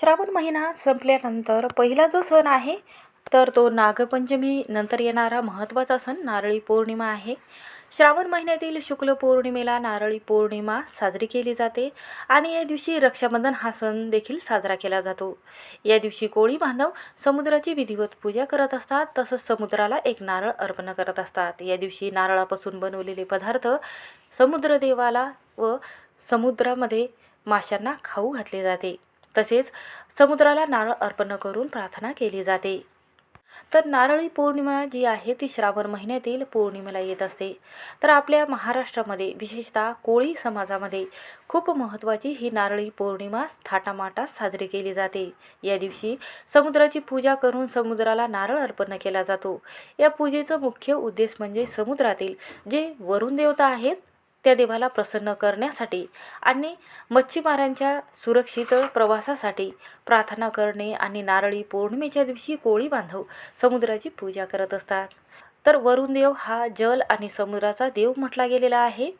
श्रावण महिना संपल्यानंतर पहिला जो सण आहे तर तो नागपंचमी नंतर येणारा महत्त्वाचा सण नारळी पौर्णिमा आहे. श्रावण महिन्यातील शुक्ल पौर्णिमेला नारळी पौर्णिमा साजरी केली जाते आणि या दिवशी रक्षाबंधन हा सण देखील साजरा केला जातो. या दिवशी कोळी बांधव समुद्राची विधिवत पूजा करत असतात तसंच समुद्राला एक नारळ अर्पण करत असतात. या दिवशी नारळापासून बनवलेले पदार्थ समुद्रदेवाला व समुद्रामध्ये माशांना खाऊ घातले जाते. तसेच समुद्राला नारळ अर्पण करून प्रार्थना केली जाते. तर नारळी पौर्णिमा जी आहे ती श्रावण महिन्यातील पौर्णिमेला येत असते. तर आपल्या महाराष्ट्रामध्ये विशेषतः कोळी समाजामध्ये खूप महत्त्वाची ही नारळी पौर्णिमा थाटामाटात साजरी केली जाते. या दिवशी समुद्राची पूजा करून समुद्राला नारळ अर्पण केला जातो. या पूजेचं मुख्य उद्देश म्हणजे समुद्रातील जे वरुण देवता आहेत त्या देवाला प्रसन्न करण्यासाठी आणि मच्छीमारांच्या सुरक्षित प्रवासासाठी प्रार्थना करणे आणि नारळी पौर्णिमेच्या दिवशी कोळी बांधव समुद्राची पूजा करत असतात. तर वरुण देव हा जल आणि समुद्राचा देव म्हटला गेलेला आहे.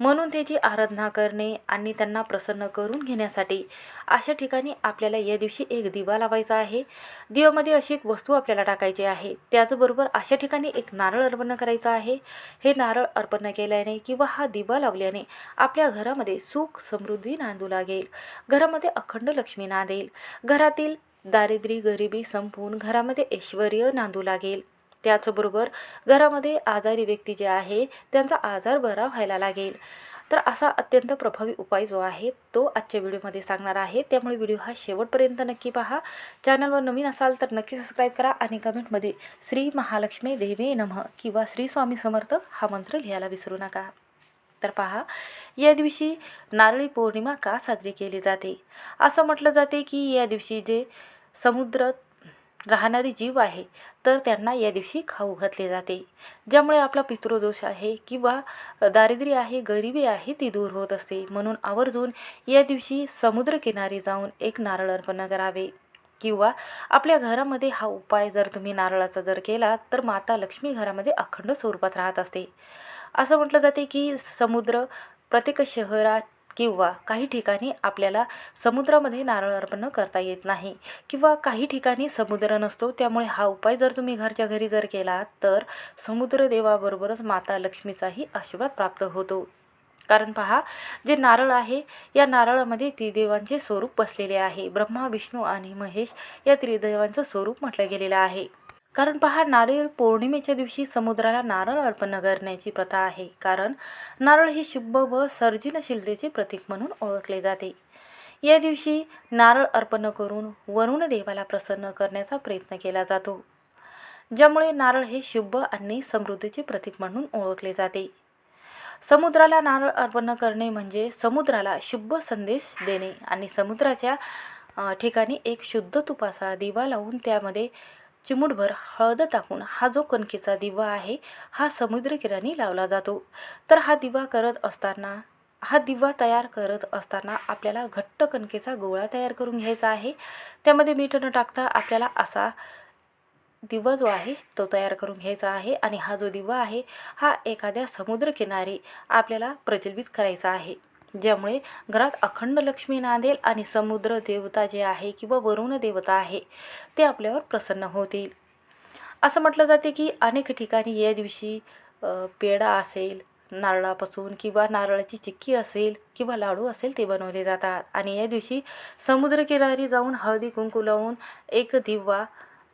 म्हणून त्याची आराधना करणे आणि त्यांना प्रसन्न करून घेण्यासाठी अशा ठिकाणी आपल्याला या दिवशी एक दिवा लावायचा आहे. दिव्यामध्ये अशी एक वस्तू आपल्याला टाकायची आहे. त्याचबरोबर अशा ठिकाणी एक नारळ अर्पण करायचं आहे. हे नारळ अर्पण केल्याने किंवा हा दिवा लावल्याने आपल्या घरामध्ये सुख समृद्धी नांदू लागेल. घरामध्ये अखंड लक्ष्मी नांदेल. घरातील दारिद्र्य गरिबी संपून घरामध्ये ऐश्वर नांदू लागेल. त्याचबरोबर घरामध्ये आजारी व्यक्ती जे आहे त्यांचा आजार बरा व्हायला लागेल. तर असा अत्यंत प्रभावी उपाय जो आहे तो आजच्या व्हिडिओमध्ये सांगणार आहे. त्यामुळे व्हिडिओ हा शेवटपर्यंत नक्की पहा. चॅनलवर नवीन असाल तर नक्की सबस्क्राईब करा आणि कमेंटमध्ये श्री महालक्ष्मी देवे नमः किंवा श्री स्वामी समर्थ हा मंत्र लिहायला विसरू नका. तर पहा या दिवशी नारळी पौर्णिमा का साजरी केली जाते? असं म्हटलं जाते की या दिवशी जे समुद्र राहणारे जीव आहे तर त्यांना या दिवशी खाऊ घातले जाते ज्यामुळे आपला पितृदोष आहे किंवा दारिद्र्य आहे गरिबी आहे ती दूर होत असते. म्हणून आवर्जून या दिवशी समुद्रकिनारी जाऊन एक नारळ अर्पण करावे. किंवा आपल्या घरामध्ये हा उपाय जर तुम्ही नारळाचा जर केला तर माता लक्ष्मी घरामध्ये अखंड स्वरूपात राहत असते. असं म्हटलं जाते की समुद्र प्रत्येक शहरात किंवा काही ठिकाणी आपल्याला समुद्रामध्ये नारळ अर्पण करता येत नाही किंवा काही ठिकाणी समुद्र नसतो त्यामुळे हा उपाय जर तुम्ही घरच्या घरी जर केला तर समुद्रदेवाबरोबरच माता लक्ष्मीचाही आशीर्वाद प्राप्त होतो. कारण पहा जे नारळ आहे या नारळामध्ये त्रिदेवांचे स्वरूप बसलेले आहे. ब्रह्मा विष्णू आणि महेश या त्रिदेवांचं स्वरूप म्हटलं गेलेलं आहे. कारण पहा नारळ पौर्णिमेच्या दिवशी समुद्राला नारळ अर्पण करण्याची प्रथा आहे. कारण नारळ हे शुभ व सर्जनशीलतेचे प्रतीक म्हणून ओळखले जाते. या दिवशी नारळ अर्पण करून वरुण देवाला प्रसन्न करण्याचा प्रयत्न केला जातो. ज्यामुळे नारळ हे शुभ आणि समृद्धीचे प्रतीक म्हणून ओळखले जाते. समुद्राला नारळ अर्पण करणे म्हणजे समुद्राला शुभ संदेश देणे आणि समुद्राच्या ठिकाणी एक शुद्ध तुपाचा दिवा लावून त्यामध्ये चिमूटभर हळद टाकून हा जो कणकेचा दिवा आहे हा समुद्रकिराणी लावला जातो. तर हा दिवा करत असताना हा दिवा तयार करत असताना आपल्याला घट्ट कणकेचा गोळा तयार करून घ्यायचा आहे. त्यामध्ये मीठ न टाकता आपल्याला असा दिवा जो आहे तो तयार करून घ्यायचा आहे आणि हा जो दिवा आहे हा एखाद्या समुद्रकिनारी आपल्याला प्रज्वलित करायचा आहे. ज्यामुळे घरात अखंड लक्ष्मी नांदेल आणि समुद्र देवता जे आहे किंवा वरुण देवता आहे ते आपल्यावर प्रसन्न होतील. असं म्हटलं जाते की अनेक ठिकाणी या दिवशी पेढा असेल नारळापासून किंवा नारळाची चिक्की असेल किंवा लाडू असेल ते बनवले जातात. आणि या दिवशी समुद्रकिनारी जाऊन हळदी कुंकू लावून एक दिवा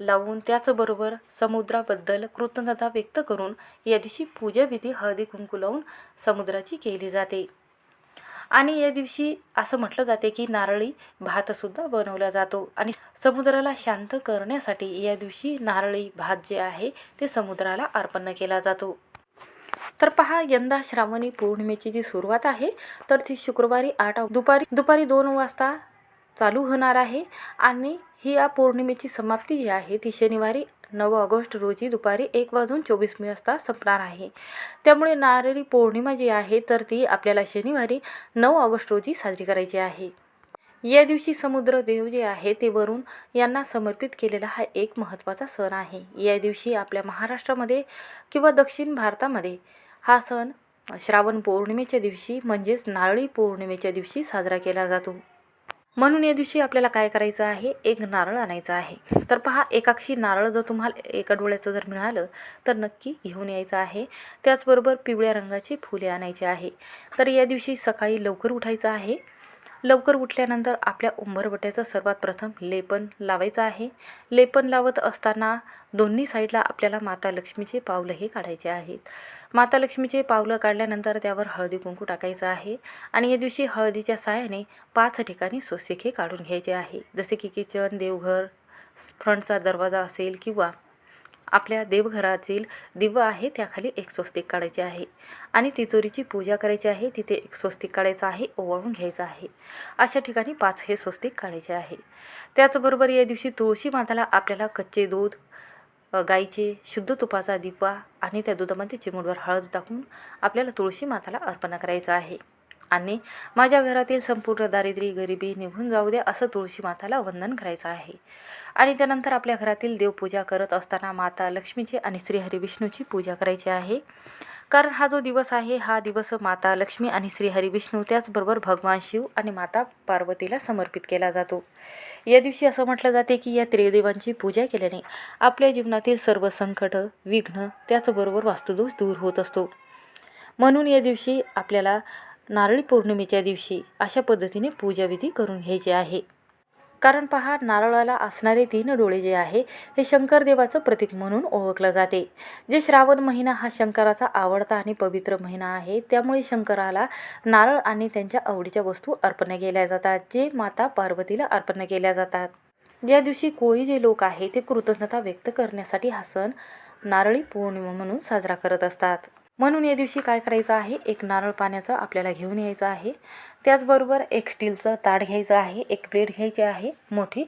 लावून त्याचबरोबर समुद्राबद्दल कृतज्ञता व्यक्त करून या दिवशी पूजाविधी हळदी कुंकू लावून समुद्राची केली जाते. आणि या दिवशी असं म्हटलं जाते की नारळी भातसुद्धा बनवला जातो. आणि समुद्राला शांत करण्यासाठी या दिवशी नारळी भात जे आहे ते समुद्राला अर्पण केला जातो. तर पहा यंदा श्रावणी पौर्णिमेची जी सुरुवात आहे तर ती शुक्रवारी आठ दुपारी दुपारी दोन वाजता चालू होणार आहे. आणि ही या पौर्णिमेची समाप्ती जी आहे ती शनिवारी नऊ ऑगस्ट रोजी दुपारी एक वाजून चोवीस वाजता संपणार आहे. त्यामुळे नारळी पौर्णिमा जी आहे तर ती आपल्याला शनिवारी नऊ ऑगस्ट रोजी साजरी करायची आहे. या दिवशी समुद्र देव जे आहे ते वरून यांना समर्पित केलेला हा एक महत्त्वाचा सण आहे. या दिवशी आपल्या महाराष्ट्रामध्ये किंवा दक्षिण भारतामध्ये हा सण श्रावण पौर्णिमेच्या दिवशी म्हणजेच नारळी पौर्णिमेच्या दिवशी साजरा केला जातो. म्हणून या दिवशी आपल्याला काय करायचं आहे? एक नारळ आणायचं आहे. तर पहा एकाक्षी नारळ जर तुम्हाला एका डोळ्याचं जर मिळालं तर नक्की घेऊन यायचं आहे. त्याचबरोबर पिवळ्या रंगाची फुले आणायची आहे. तर या दिवशी सकाळी लवकर उठायचं आहे. लवकर उठल्यानंतर आपल्या उंबरबट्याचं सर्वात प्रथम लेपन लावायचं आहे. लेपन लावत असताना दोन्ही साईडला आपल्याला माता लक्ष्मीचे पावलं हे काढायचे आहेत. माता लक्ष्मीचे पावलं काढल्यानंतर त्यावर हळदी कुंकू टाकायचं आहे आणि या दिवशी हळदीच्या साहाय्याने पाच ठिकाणी सोसेखे काढून घ्यायचे आहे. जसे की किचन देवघर फ्रंटचा दरवाजा असेल किंवा आपल्या देवघरातील दिवा आहे त्याखाली एक स्वस्तिक काढायचे आहे. आणि तिजोरीची पूजा करायची आहे तिथे एक स्वस्तिक काढायचं आहे ओवाळून घ्यायचं आहे. अशा ठिकाणी पाच हे स्वस्तिक काढायचे आहे. त्याचबरोबर या दिवशी तुळशी माताला आपल्याला कच्चे दूध गाईचे शुद्ध तुपाचा दिवा आणि त्या दुधामध्ये चिमुडवर हळद टाकून आपल्याला तुळशी माताला अर्पण करायचं आहे. आणि माझ्या घरातील संपूर्ण दारिद्र्य गरिबी निघून जाऊ दे असं तुळशी माताला वंदन करायचं आहे. आणि त्यानंतर आपल्या घरातील देवपूजा करत असताना माता लक्ष्मीची आणि श्रीहरिविष्णूची पूजा करायची आहे. कारण हा जो दिवस आहे हा दिवस माता लक्ष्मी आणि श्रीहरिविष्णू त्याचबरोबर भगवान शिव आणि माता पार्वतीला समर्पित केला जातो. या दिवशी असं म्हटलं जाते की या त्रिदेवांची पूजा केल्याने आपल्या जीवनातील सर्व संकट विघ्न त्याचबरोबर वास्तुदोष दूर होत असतो. म्हणून या दिवशी आपल्याला नारळी पौर्णिमेच्या दिवशी अशा पद्धतीने पूजाविधी करून घ्यायचे आहे. कारण पहा नारळाला असणारे तीन डोळे जे आहे हे शंकरदेवाचं प्रतीक म्हणून ओळखलं जाते. जे श्रावण महिना हा शंकराचा आवडता आणि पवित्र महिना आहे त्यामुळे शंकराला नारळ आणि त्यांच्या आवडीच्या वस्तू अर्पण केल्या जातात जे माता पार्वतीला अर्पण केल्या जातात. या दिवशी कोळी जे लोक आहे ते कृतज्ञता व्यक्त करण्यासाठी हा सण नारळी पौर्णिमा म्हणून साजरा करत असतात. म्हणून या दिवशी काय करायचं आहे? एक नारळ पाण्याचं आपल्याला घेऊन यायचं आहे. त्याचबरोबर एक स्टीलचं ताट घ्यायचं आहे. एक प्लेट घ्यायची आहे मोठी.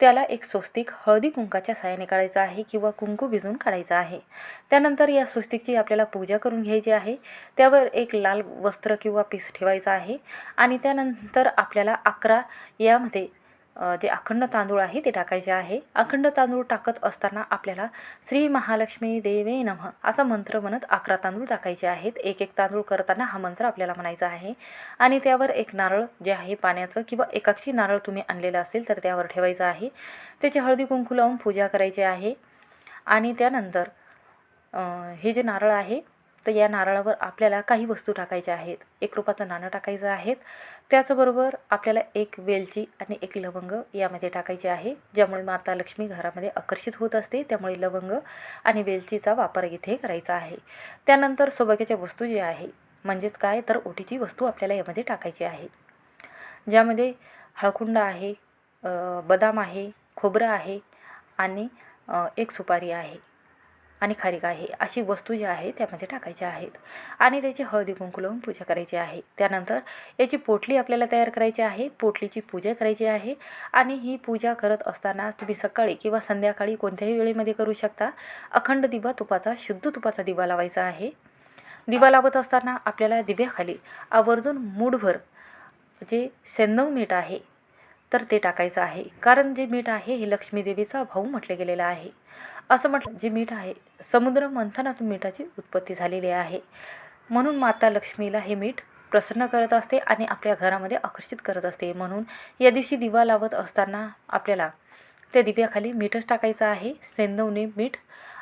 त्याला एक स्वस्तिक हळदी कुंकाच्या साहाय्याने काढायचं आहे किंवा कुंकू भिजवून काढायचं आहे. त्यानंतर या स्वस्तिकची आपल्याला पूजा करून घ्यायची आहे. त्यावर एक लाल वस्त्र किंवा पीस ठेवायचं आहे. आणि त्यानंतर आपल्याला अकरा यामध्ये जे अखंड तांदूळ आहे ते टाकायचे आहे. अखंड तांदूळ टाकत असताना आपल्याला श्री महालक्ष्मी देवे नमः असा मंत्र म्हणत अकरा तांदूळ टाकायचे आहेत. एक एक तांदूळ करताना हा मंत्र आपल्याला म्हणायचा आहे. आणि त्यावर एक नारळ जे आहे पाण्याचं किंवा एकाक्षी नारळ तुम्ही आणलेलं असेल तर त्यावर ठेवायचं आहे. त्याची हळदी कुंकू लावून पूजा करायची आहे. आणि त्यानंतर हे जे नारळ आहे तर या नारळावर आपल्याला काही वस्तू टाकायच्या आहेत. एक रोपाचं नाणं टाकायचं आहेत त्याचबरोबर आपल्याला एक वेलची आणि एक लवंग यामध्ये टाकायची आहे. ज्यामुळे माता लक्ष्मी घरामध्ये आकर्षित होत असते. त्यामुळे लवंग आणि वेलचीचा वापर इथे करायचा आहे. त्यानंतर सौभाग्याच्या वस्तू जे आहे म्हणजेच काय? तर ओटीची वस्तू आपल्याला यामध्ये टाकायची आहे. ज्यामध्ये हळकुंड आहे बदाम आहे खोबरं आहे आणि एक सुपारी आहे. आणि खारीक आहे अशी वस्तू जी आहे त्यामध्ये टाकायच्या आहेत. आणि त्याची हळदी कुंकू लावून पूजा करायची आहे. त्यानंतर याची पोटली आपल्याला तयार करायची आहे. पोटलीची पूजा करायची आहे. आणि ही पूजा करत असताना तुम्ही सकाळी किंवा संध्याकाळी कोणत्याही वेळेमध्ये करू शकता. अखंड दिवा तुपाचा शुद्ध तुपाचा दिवा लावायचा आहे. दिवा लावत असताना आपल्याला दिव्याखाली आवर्जून मूठभर जे सेंदव मीठ आहे तर ते टाकायचं आहे. कारण जे मीठ आहे हे लक्ष्मीदेवीचा भाऊ म्हटले गेलेला आहे. असं म्हटलं जे मीठ आहे समुद्र मंथनातून मिठाची उत्पत्ती झालेली आहे. म्हणून माता लक्ष्मीला हे मीठ प्रसन्न करत असते आणि आपल्या घरामध्ये आकर्षित करत असते. म्हणून या दिवशी दिवा लावत असताना आपल्याला त्या दिव्याखाली मीठच टाकायचं आहे सेंदवणे मीठ.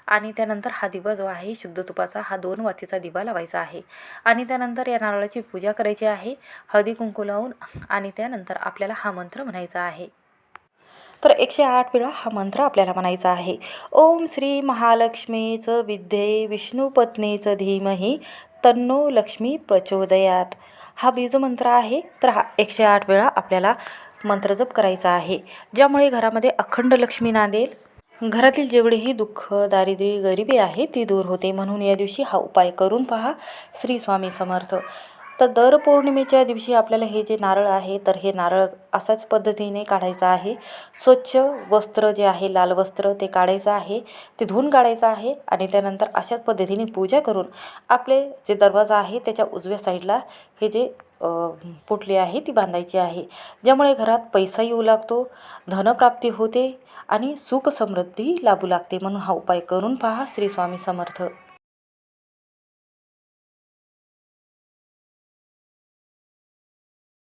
आणि त्यानंतर हा दिवा जो आहे शुद्ध तुपाचा हा दोन वातीचा दिवा लावायचा आहे. आणि त्यानंतर या नारळाची पूजा करायची आहे हळदी कुंकू लावून. आणि त्यानंतर आपल्याला हा मंत्र म्हणायचा आहे. तर एकशे आठ वेळा हा मंत्र आपल्याला म्हणायचा आहे. ओम श्री महालक्ष्मीचं विद्ये विष्णुपत्नीचं धीमही तन्नो लक्ष्मी प्रचोदयात. हा बीजमंत्र आहे तर हा एकशे आठ वेळा आपल्याला मंत्र जप करायचा आहे. ज्यामुळे घरामध्ये अखंड लक्ष्मी नांदेल. घरातील जेवढेही दुःख दारिद्र्य गरिबी आहे ती दूर होते. म्हणून या दिवशी हा उपाय करून पहा. श्री स्वामी समर्थ. तर दर पौर्णिमेच्या दिवशी आपल्याला हे जे नारळ आहे तर हे नारळ असाच पद्धतीने काढायचं आहे. स्वच्छ वस्त्र जे आहे लाल वस्त्र ते काढायचं आहे. ते धुवून काढायचं आहे आणि त्यानंतर अशाच पद्धतीने पूजा करून आपले जे दरवाजा आहे त्याच्या उजव्या साईडला हे जे पुटली आहे ती बांधायची आहे. ज्यामुळे घरात पैसा येऊ लागतो धनप्राप्ती होते आणि सुख समृद्धी लाभू लागते म्हणून हा उपाय करून पहा श्री स्वामी समर्थ.